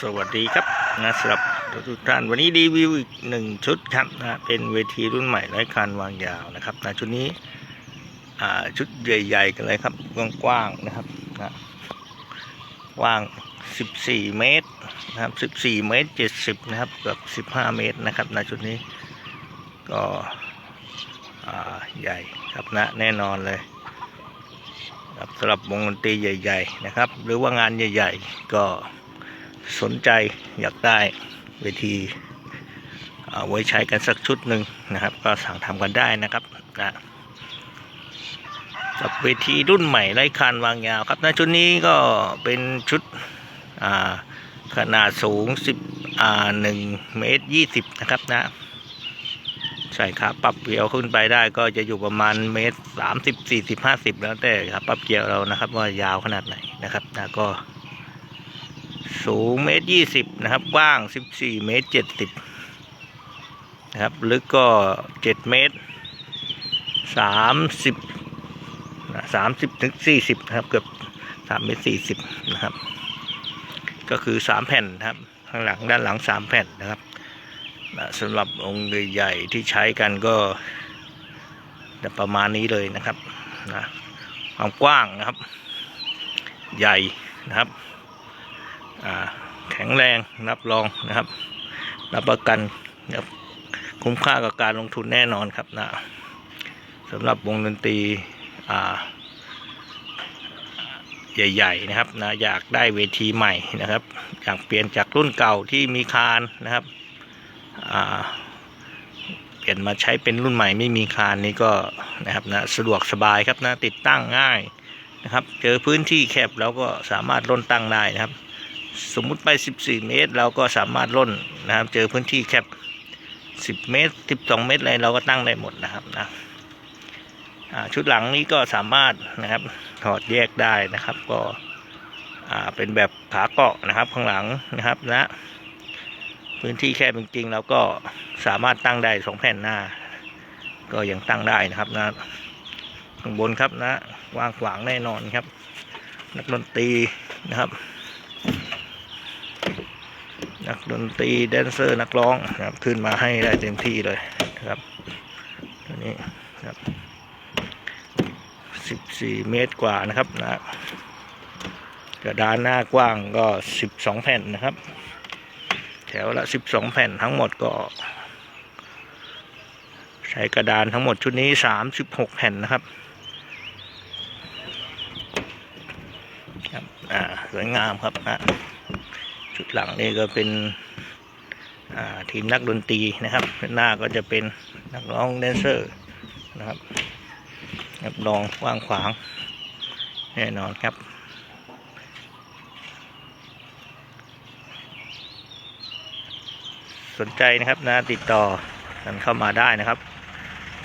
สวัสดีครับนะสำหรับทุกท่านวันนี้รีวิวอีกหนึ่งชุดครับนะเป็นเวทีรุ่นใหม่ไร้คานวางยาวนะครับนะชุดนี้ชุดใหญ่ๆกันเลยครับกว้างๆนะครับนะกว้าง 14 เมตรนะครับ 14 เมตร 70 นะครับเกือบ15 เมตรนะครับนะชุดนี้ก็ใหญ่ครับนะแน่นอนเลยสำหรับวงดนตรีใหญ่ ๆ นะครับ หรือว่างานใหญ่ ๆ ก็ สนใจอยากได้เวทีเอาไว้ใช้กันสักชุดหนึ่งนะครับ ก็สั่งทำกันได้นะครับนะกับเวทีรุ่นใหม่ไร้คานวางยาวครับนะชุดนี้ก็เป็นชุดขนาดสูง10อ่า1เมตร20 นะครับนะใส่ขาปรับเกลียวขึ้นไปได้ก็จะอยู่ประมาณเมตร30 40 50แล้วแต่ขาปรับเกลียวเรานะครับ ว่ายาวขนาดไหนนะครับนะก็ สูงเมตรยี่สิบนะครับ กว้างสิบสี่เมตรเจ็ดสิบนะครับ ลึกก็เจ็ดเมตรสามสิบสามสิบถึงสี่สิบนะครับ เกือบสามเมตรสี่สิบนะครับ ก็คือสามแผ่นนะครับ ข้างหลังด้านหลังสามแผ่นนะครับนะสำหรับองค์ใหญ่ๆที่ใช้กันก็ประมาณนี้เลยนะครับนะความกว้างนะครับ ใหญ่นะครับ แข็งแรงรับรองนะครับ รับประกันนะครับคุ้มค่ากับการลงทุนแน่นอนครับนะสำหรับวงดนตรีใหญ่ๆนะครับนะอยากได้เวทีใหม่นะครับ อยากเปลี่ยนจากรุ่นเก่าที่มีคานนะครับเปลี่ยนมาใช้เป็นรุ่นใหม่ไม่มีคานนี่ก็นะครับนะสะดวกสบายครับนะติดตั้งง่ายนะครับ เจอพื้นที่แคบเราก็สามารถล่นตั้งได้นะครับ สมมุติไป 14 เมตร เราก็สามารถล่นนะครับ เจอพื้นที่แคบ 10 เมตร 12 เมตรอะไรเราก็ตั้งได้หมดนะครับนะชุดหลังนี้ก็สามารถนะครับถอดแยกได้นะครับ ก็เป็นแบบขาเกาะนะครับข้างหลังนะครับนะพื้นที่แคบจริงๆเราก็สามารถตั้งได้สองแผ่นหน้า ก็ยังตั้งได้นะครับนะข้างบนครับนะว่างขวางแน่นอนครับ นักดนตรีนะครับ นักดนตรีแดนเซอร์นักร้องนะครับ ขึ้นมาให้ได้เต็มที่เลยนะครับตัวนี้ครับสิบสี่เมตรกว่านะครับนะกระดานหน้ากว้างก็สิบสองแผ่นนะครับ แถวละสิบสองแผ่นทั้งหมดก็ ใช้กระดานทั้งหมดชุดนี้สามสิบหกแผ่นนะครับครับ อ่า สวยงามครับนะ ชุดหลังนี่ก็เป็นทีมนักดนตรีนะครับ หน้าก็จะเป็นนักร้องแดนเซอร์นะครับรับรองกว้างขวางแน่นอนครับ สนใจนะครับนะติดต่อกันเข้ามาได้นะครับ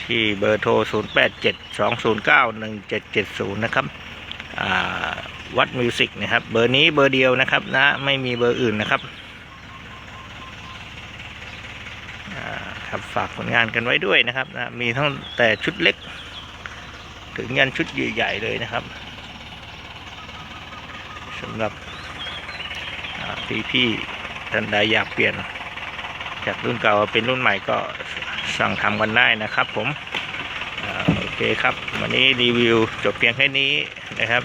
ที่เบอร์โทร 0 8 7 2 0 9 1 7 7 0 นะครับ วัดมิวสิกนะครับ เบอร์นี้เบอร์เดียวนะครับนะ ไม่มีเบอร์อื่นนะครับอ่าครับฝากผลงานกันไว้ด้วยนะครับนะมีทั้งแต่ชุดเล็ก ถึงยันชุดใหญ่ๆเลยนะครับสำหรับพี่พี่ๆท่านใดอยากเปลี่ยน จากรุ่นเก่าเป็นรุ่นใหม่ก็สั่งทำกันได้นะครับผมโอเคครับ วันนี้รีวิวจบเพียงแค่นี้นะครับ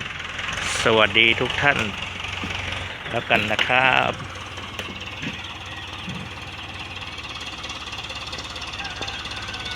สวัสดีทุกท่านแล้วกันนะครับ